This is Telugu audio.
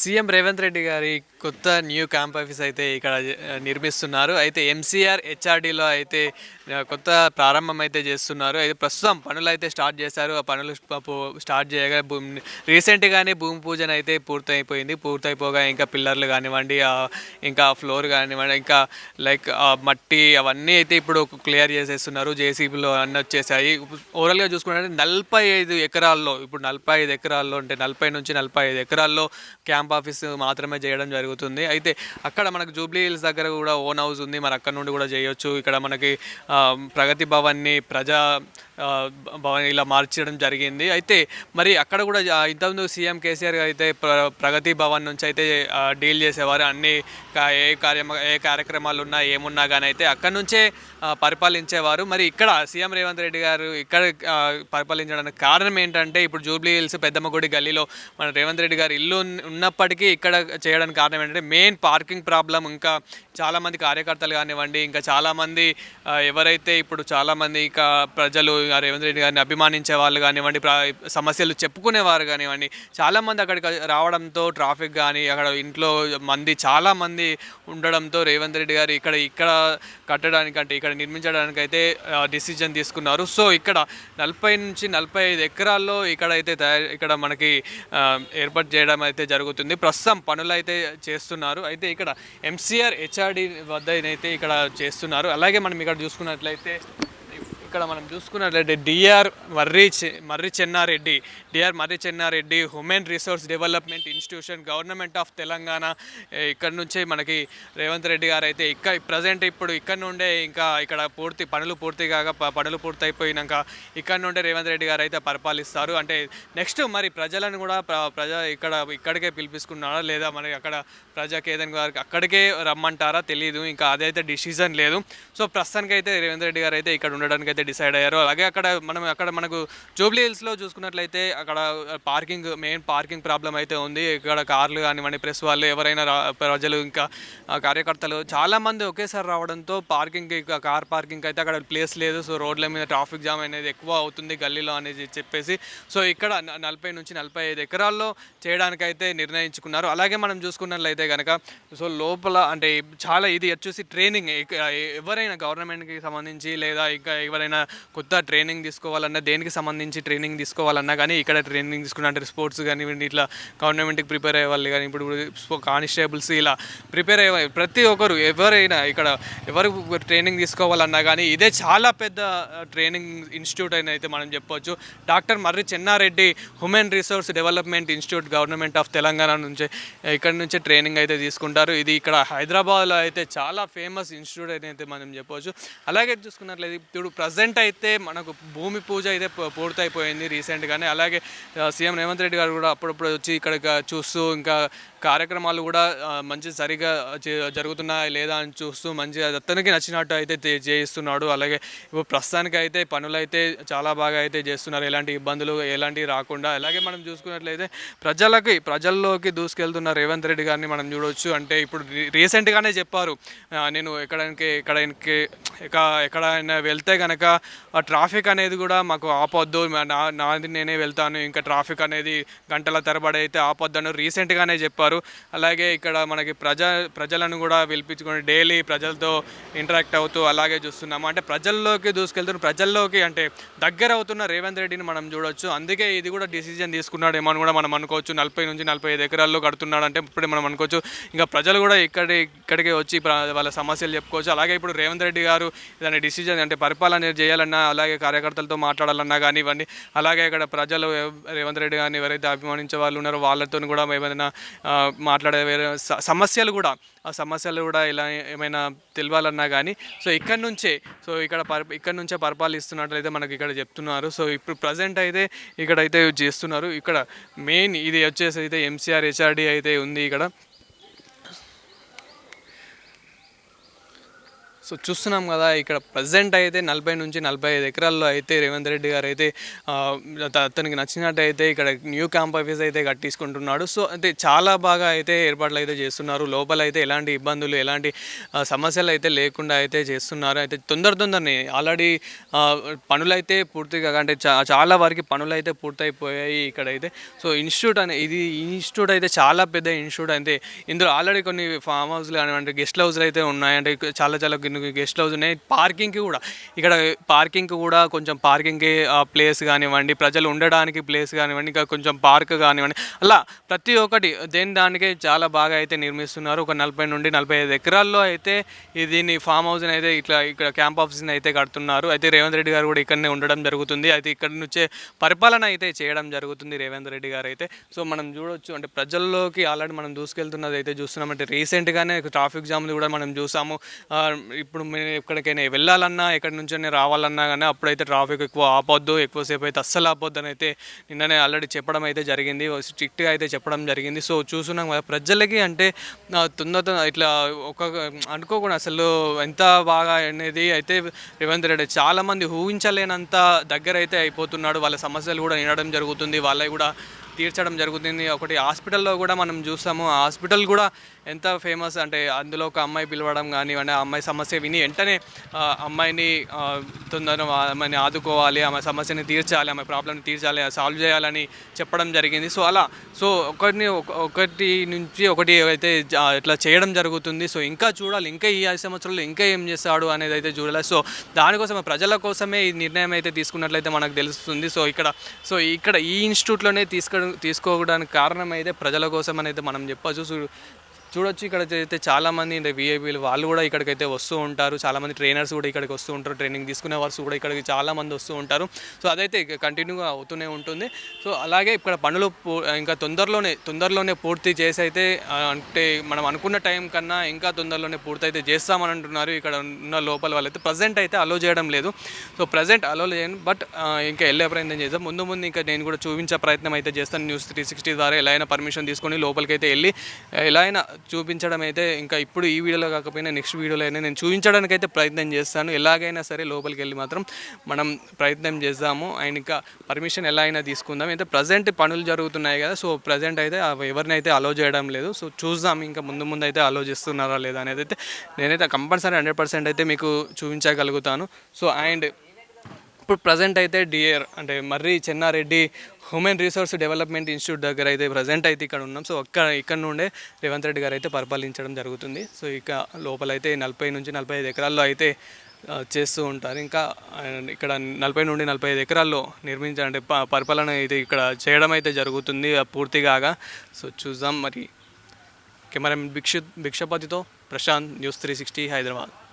సీఎం రేవంత్ రెడ్డి గారి కొత్త న్యూ క్యాంప్ ఆఫీస్ అయితే ఇక్కడ నిర్మిస్తున్నారు. అయితే ఎంసీఆర్ హెచ్ఆర్డీలో అయితే కొత్త ప్రారంభం అయితే చేస్తున్నారు. అయితే ప్రస్తుతం పనులు అయితే స్టార్ట్ చేశారు. ఆ పనులు స్టార్ట్ చేయగా భూమి రీసెంట్గానే భూమి పూజన అయితే పూర్తయిపోయింది. పూర్తయిపోగా ఇంకా పిల్లర్లు కానివ్వండి ఇంకా ఫ్లోర్ కానివ్వండి ఇంకా లైక్ మట్టి అవన్నీ అయితే ఇప్పుడు క్లియర్ చేసేస్తున్నారు. జేసీబీలో అన్నీ వచ్చేసాయి. ఓవరాల్గా చూసుకుంటే నలభై ఐదు ఎకరాల్లో ఇప్పుడు నలభై ఐదు ఎకరాల్లో అంటే నలభై నుంచి నలభై ఐదు ఎకరాల్లో క్యాంప్ ఆఫీస్ మాత్రమే చేయడం జరుగుతుంది. అయితే అక్కడ మనకు జూబ్లీ హిల్స్ దగ్గర కూడా ఓన్ హౌస్ ఉంది. మరి అక్కడ నుండి కూడా చేయొచ్చు. ఇక్కడ మనకి ప్రగతి భవన్ని ప్రజా భవన్ ఇలా మార్చడం జరిగింది. అయితే మరి అక్కడ కూడా ఇంతకుముందు సీఎం కేసీఆర్ అయితే ప్ర- ప్రగతి భవన్ నుంచి అయితే డీల్ చేసేవారు. అన్ని ఏ కార్య ఏ కార్యక్రమాలు ఉన్నా ఏమున్నా కానీ అయితే అక్కడ నుంచే పరిపాలించేవారు. మరి ఇక్కడ సీఎం రేవంత్ రెడ్డి గారు ఇక్కడ పరిపాలించడానికి కారణం ఏంటంటే ఇప్పుడు జూబ్లీ హిల్స్ పెద్దమ్మగుడి గల్లీలో మన రేవంత్ రెడ్డి గారు ఇల్లు ఉన్నప్పటికీ ఇక్కడ చేయడానికి కారణం ఏంటంటే మెయిన్ పార్కింగ్ ప్రాబ్లం ఇంకా చాలామంది కార్యకర్తలు కానివ్వండి ఇంకా చాలామంది ఎవరైతే ఇప్పుడు చాలామంది ఇంకా ప్రజలు రేవంత్ రెడ్డి గారిని అభిమానించే వాళ్ళు కానివ్వండి సమస్యలు చెప్పుకునేవారు కానివ్వండి చాలామంది అక్కడికి రావడంతో ట్రాఫిక్ కానీ అక్కడ ఇంట్లో మంది చాలామంది ఉండడంతో రేవంత్ రెడ్డి గారు ఇక్కడ ఇక్కడ కట్టడానికి అంటే ఇక్కడ నిర్మించడానికి అయితే డిసిజన్ తీసుకున్నారు. సో ఇక్కడ నలభై నుంచి నలభై ఐదు ఎకరాల్లో ఇక్కడ అయితే తయారు ఇక్కడ మనకి ఏర్పాటు చేయడం అయితే జరుగుతుంది. ప్రస్తుతం పనులు అయితే చేస్తున్నారు. అయితే ఇక్కడ ఎంసీఆర్ హెచ్ఆర్డి వద్ద అయితే ఇక్కడ చేస్తున్నారు. అలాగే మనం ఇక్కడ చూసుకున్నట్లయితే ఇక్కడ మనం చూసుకున్నట్లయితే డిఆర్ మర్రి చె- Marri Chennareddy DR Marri Chennareddy Chennareddy resource development institution government of Telangana ఇక్కడ నుంచే మనకి రేవంత్ రెడ్డి గారు అయితే ఇక్కడ ప్రజెంట్ ఇప్పుడు ఇక్కడ నుండే ఇంకా ఇక్కడ పూర్తి పనులు పూర్తి కాగా ప- పనులు పూర్తయిపోయినాక ఇక్కడ నుండే రేవంత్ రెడ్డి గారు అయితే పరిపాలిస్తారు. అంటే నెక్స్ట్ మరి ప్రజలను కూడా ప్రజ ఇక్కడ ఇక్కడికే పిలిపిస్తున్నారా లేదా మరి అక్కడ ప్రజాకి ఏదైనా గారికి అక్కడికే రమ్మంటారా తెలియదు ఇంకా అదైతే డిసిజన్ లేదు. సో ప్రస్తుతానికి అయితే రేవంత్ రెడ్డి గారు అయితే ఇక్కడ ఉండడానికి అయితే డిసైడ్ అయ్యారు. అలాగే అక్కడ మనం అక్కడ మనకు జూబ్లీ హిల్స్లో చూసుకున్నట్లయితే అక్కడ పార్కింగ్ మెయిన్ పార్కింగ్ ప్రాబ్లం అయితే ఉంది. ఇక్కడ కార్లు కానివ్వండి ప్రెస్ వాళ్ళు ఎవరైనా ప్రజలు ఇంకా కార్యకర్తలు చాలామంది ఒకేసారి రావడంతో పార్కింగ్ కార్ పార్కింగ్ అయితే అక్కడ ప్లేస్ లేదు. సో రోడ్ల మీద ట్రాఫిక్ జామ్ అనేది ఎక్కువ అవుతుంది గల్లీలో అనేది చెప్పేసి. సో ఇక్కడ నలభై నుంచి నలభై ఐదు ఎకరాల్లో చేయడానికైతే నిర్ణయించుకున్నారు. అలాగే మనం చూసుకున్నట్లయితే కనుక సో లోపల అంటే చాలా ఇది వచ్చేసి ట్రైనింగ్. ఎవరైనా గవర్నమెంట్కి సంబంధించి లేదా ఇంకా ఎవరైనా కొత్త ట్రైనింగ్ తీసుకోవాలన్నా దేనికి సంబంధించి ట్రైనింగ్ తీసుకోవాలన్నా కానీ ఇక్కడ ట్రైనింగ్ తీసుకున్నా అంటే స్పోర్ట్స్ కానివ్వండి ఇట్లా గవర్నమెంట్కి ప్రిపేర్ అయ్యే వాళ్ళు కానీ ఇప్పుడు కానిస్టేబుల్స్ ఇలా ప్రిపేర్ అయ్యే ప్రతి ఒక్కరు ఎవరైనా ఇక్కడ ఎవరు ట్రైనింగ్ తీసుకోవాలన్నా కానీ ఇదే చాలా పెద్ద ట్రైనింగ్ ఇన్స్టిట్యూట్ అని అయితే మనం చెప్పొచ్చు. Doctor Marri Chennareddy human resource development institute government of Telangana నుంచి ఇక్కడ నుంచే ట్రైనింగ్ అయితే తీసుకుంటారు. ఇది ఇక్కడ హైదరాబాద్లో అయితే చాలా ఫేమస్ ఇన్స్టిట్యూట్ అని అయితే మనం చెప్పవచ్చు అలాగే చూసుకున్నట్లయితే ఇప్పుడు ప్రజెంట్ అయితే మనకు భూమి పూజ అయితే పూర్తయిపోయింది రీసెంట్గానే అలాగే అలాగే సీఎం రేవంత్ రెడ్డి గారు కూడా అప్పుడప్పుడు వచ్చి ఇక్కడ చూస్తూ ఇంకా కార్యక్రమాలు కూడా మంచి సరిగా జరుగుతున్నాయా లేదా అని చూస్తూ మంచిగా అతనికి నచ్చినట్టు అయితే చేయిస్తున్నాడు. అలాగే ఇప్పుడు ప్రస్తుతానికి అయితే పనులు అయితే చాలా బాగా అయితే చేస్తున్నారు. ఎలాంటి ఇబ్బందులు ఎలాంటివి రాకుండా అలాగే మనం చూసుకున్నట్లయితే ప్రజలకి ప్రజల్లోకి దూసుకెళ్తున్న రేవంత్ రెడ్డి గారిని మనం చూడవచ్చు అంటే ఇప్పుడు రీసెంట్గానే చెప్పారు నేను ఎక్కడానికి ఎక్కడానికి ఎక్కడైనా వెళ్తే కనుక ఆ ట్రాఫిక్ అనేది కూడా మాకు ఆపొద్దు. మా- నా నాది నేనే వెళ్తాను. ఇంకా ట్రాఫిక్ అనేది గంటల తరబడి అయితే ఆపొద్దని రీసెంట్గానే చెప్పారు. అలాగే ఇక్కడ మనకి ప్రజ ప్రజలను కూడా పిలిపించుకొని డైలీ ప్రజలతో ఇంటరాక్ట్ అవుతూ అలాగే చూస్తున్నాము. అంటే ప్రజల్లోకి దూసుకెళ్తున్న ప్రజల్లోకి అంటే దగ్గర అవుతున్న రేవంత్ రెడ్డిని మనం చూడొచ్చు. అందుకే ఇది కూడా డిసిజన్ తీసుకున్నాడేమో అని కూడా మనం అనుకోవచ్చు. నలభై నుంచి నలభై ఐదు ఎకరాల్లో కడుతున్నాడు అంటే ఇప్పుడే మనం అనుకోవచ్చు. ఇంకా ప్రజలు కూడా ఇక్కడి ఇక్కడికి వచ్చి వాళ్ళ సమస్యలు చెప్పుకోవచ్చు. అలాగే ఇప్పుడు రేవంత్ రెడ్డి గారు ఏదైనా డిసిజన్ అంటే పరిపాలన చేయాలన్నా అలాగే కార్యకర్తలతో మాట్లాడాలన్నా కానివ్వండి అలాగే ఇక్కడ ప్రజలు రేవంత్ రెడ్డి గారిని ఎవరైతే అభిమానించే వాళ్ళు ఉన్నారో వాళ్ళతో కూడా ఏమైనా మాట్లాడే వేరే స- సమస్యలు కూడా ఆ సమస్యలు కూడా ఇలా ఏమైనా తెలియాలన్నా కానీ సో ఇక్కడ నుంచే సో ఇక్కడ పర్ ఇక్కడ నుంచే పరిపాలిస్తున్నట్లయితే మనకి ఇక్కడ చెప్తున్నారు. సో ఇప్పుడు ప్రజెంట్ అయితే ఇక్కడ అయితే చేస్తున్నారు. ఇక్కడ మెయిన్ ఇది వచ్చేసి అయితే ఎంసీఆర్ హెచ్ఆర్డి అయితే ఉంది ఇక్కడ. సో చూస్తున్నాం కదా ఇక్కడ ప్రజెంట్ అయితే నలభై నుంచి నలభై ఐదు ఎకరాల్లో అయితే రేవంత్ రెడ్డి గారు అయితే అతనికి నచ్చినట్టు అయితే ఇక్కడ న్యూ క్యాంప్ ఆఫీస్ అయితే కట్టించుకుంటున్నాడు సో అయితే చాలా బాగా అయితే ఏర్పాట్లు అయితే చేస్తున్నారు. లోపల అయితే ఎలాంటి ఇబ్బందులు ఎలాంటి సమస్యలు అయితే లేకుండా అయితే చేస్తున్నారు. అయితే తొందర తొందరనే ఆల్రెడీ పనులు అయితే పూర్తిగా అంటే చాలా వరకు పనులు అయితే పూర్తయిపోయాయి ఇక్కడ అయితే సో ఇన్స్టిట్యూట్ అనే ఇది ఇన్స్టిట్యూట్ అయితే చాలా పెద్ద ఇన్స్టిట్యూట్ అయితే ఇందులో ఆల్రెడీ కొన్ని ఫామ్ హౌస్లు కానివ్వండి గెస్ట్ హౌస్లు అయితే ఉన్నాయి. అంటే చాలా చాలా గెస్ట్ హౌస్ ఉన్నాయి. పార్కింగ్కి కూడా. ఇక్కడ పార్కింగ్కి కూడా కొంచెం పార్కింగ్కి ప్లేస్ కానివ్వండి ప్రజలు ఉండడానికి ప్లేస్ కానివ్వండి ఇంకా కొంచెం పార్క్ కానివ్వండి. అలా ప్రతి ఒక్కటి దేని దానికే చాలా బాగా అయితే నిర్మిస్తున్నారు. ఒక నలభై నుండి నలభై ఐదు ఎకరాల్లో అయితే దీన్ని ఫామ్ హౌస్ని అయితే ఇట్లా ఇక్కడ క్యాంప్ ఆఫీస్ని అయితే కడుతున్నారు. అయితే రేవంత్ రెడ్డి గారు కూడా ఇక్కడనే ఉండడం జరుగుతుంది. అయితే ఇక్కడ నుంచే పరిపాలన అయితే చేయడం జరుగుతుంది రేవంత్ రెడ్డి గారు అయితే. సో మనం చూడొచ్చు అంటే ప్రజల్లోకి ఆల్రెడీ మనం దూసుకెళ్తున్నది అయితే చూస్తున్నాం. అంటే రీసెంట్గానే ట్రాఫిక్ జామ్లు కూడా మనం చూసాము. ఇప్పుడు మేము ఎక్కడికైనా వెళ్ళాలన్నా ఎక్కడి నుంచైనా రావాలన్నా కానీ అప్పుడైతే ట్రాఫిక్ ఎక్కువ ఆపొద్దు ఎక్కువసేపు అయితే అస్సలు ఆపొద్దు అని అయితే నిన్ననే ఆల్రెడీ చెప్పడం అయితే జరిగింది. స్ట్రిక్ట్గా అయితే చెప్పడం జరిగింది. సో చూస్తున్నాం కదా ప్రజలకి అంటే తొందర ఇట్లా ఒక అనుకోకుండా అసలు ఎంత బాగా అనేది అయితే రేవంత్ రెడ్డి చాలామంది ఊహించలేనంత దగ్గర అయితే అయిపోతున్నాడు. వాళ్ళ సమస్యలు కూడా వినడం జరుగుతుంది. వాళ్ళవి కూడా తీర్చడం జరుగుతుంది. ఒకటి హాస్పిటల్లో కూడా మనం చూస్తాము. ఆ హాస్పిటల్ కూడా ఎంత ఫేమస్ అంటే అందులో ఒక అమ్మాయి పిలవడం కానివ్వండి ఆ అమ్మాయి సమస్య విని వెంటనే అమ్మాయిని తొందరగా ఆమెని అమ్మాయిని ఆదుకోవాలి ఆమె సమస్యని తీర్చాలి ఆమె ప్రాబ్లమ్ని తీర్చాలి సాల్వ్ చేయాలని చెప్పడం జరిగింది. సో అలా సో ఒకటిని ఒక- ఒకటి నుంచి ఒకటి అయితే ఇట్లా చేయడం జరుగుతుంది. సో ఇంకా చూడాలి ఇంకా ఈ ఐదు సంవత్సరాలు ఇంకా ఏం చేస్తాడు అనేది అయితే చూడాలి. సో దానికోసం ప్రజల కోసమే ఈ నిర్ణయం అయితే తీసుకున్నట్లయితే మనకు తెలుస్తుంది. సో ఇక్కడ సో ఇక్కడ ఈ ఇన్స్టిట్యూట్లోనే తీసుకో తీసుకోవడానికి కారణం అయితే ప్రజల కోసం అని అయితే మనం చెప్పచ్చు. చూడొచ్చు ఇక్కడ అయితే చాలామంది అంటే విఐపీలు వాళ్ళు కూడా ఇక్కడికైతే వస్తూ ఉంటారు. చాలామంది ట్రైనర్స్ కూడా ఇక్కడికి వస్తూ ఉంటారు. ట్రైనింగ్ తీసుకునే వాళ్ళు కూడా ఇక్కడికి చాలామంది వస్తూ ఉంటారు. సో అదైతే కంటిన్యూగా అవుతూనే ఉంటుంది. సో అలాగే ఇక్కడ పనులు పూ- ఇంకా తొందరలోనే తొందరలోనే పూర్తి చేసి అయితే అంటే మనం అనుకున్న టైం కన్నా ఇంకా తొందరలోనే పూర్తి అయితే చేస్తామని అంటున్నారు. ఇక్కడ ఉన్న లోపల వాళ్ళైతే ప్రజెంట్ అయితే అలో చేయడం లేదు. సో ప్రజెంట్ అలో చేయను బట్ ఇంకా వెళ్ళే ప్రయత్నం చేద్దాం. ముందు ముందు ఇంకా నేను కూడా చూపించే ప్రయత్నం అయితే చేస్తాను. న్యూస్ త్రీ సిక్స్టీ ద్వారా ఎలా అయినా పర్మిషన్ తీసుకొని లోపలికి అయితే వెళ్ళి ఎలా అయినా చూపించడం అయితే ఇంకా ఇప్పుడు ఈ వీడియోలో కాకపోయినా నెక్స్ట్ వీడియోలో అయినా నేను చూపించడానికి అయితే ప్రయత్నం చేస్తాను. ఎలాగైనా సరే లోపలికి వెళ్ళి మాత్రం మనం ప్రయత్నం చేద్దాము. అండ్ ఇంకా పర్మిషన్ ఎలా అయినా తీసుకుందాం. అయితే ప్రజెంట్ పనులు జరుగుతున్నాయి కదా సో ప్రజెంట్ అయితే అవి అలో చేయడం లేదు. సో చూద్దాం ఇంకా ముందు ముందు అయితే అలో చేస్తున్నారా లేదా అనేది అయితే నేనైతే కంపల్సరీ హండ్రెడ్ పర్సెంట్ అయితే మీకు చూపించగలుగుతాను. సో అండ్ ఇప్పుడు ప్రజెంట్ అయితే డిఆర్ అంటే Marri Chennareddy human resource development institute దగ్గర అయితే ప్రజెంట్ అయితే ఇక్కడ ఉన్నాం. సో అక్కడ ఇక్కడ నుండే రేవంత్ రెడ్డి గారు అయితే పరిపాలించడం జరుగుతుంది. సో ఇక లోపలైతే నలభై నుంచి నలభై ఐదు ఎకరాల్లో అయితే చేస్తూ ఉంటారు. ఇంకా ఇక్కడ నలభై నుండి నలభై ఐదు ఎకరాల్లో నిర్మించ అంటే ప- పరిపాలన అయితే ఇక్కడ చేయడం అయితే జరుగుతుంది పూర్తిగా సో చూద్దాం. మరి కెమెరా భిక్ష భిక్షపతితో Prashanth news three sixty Hyderabad.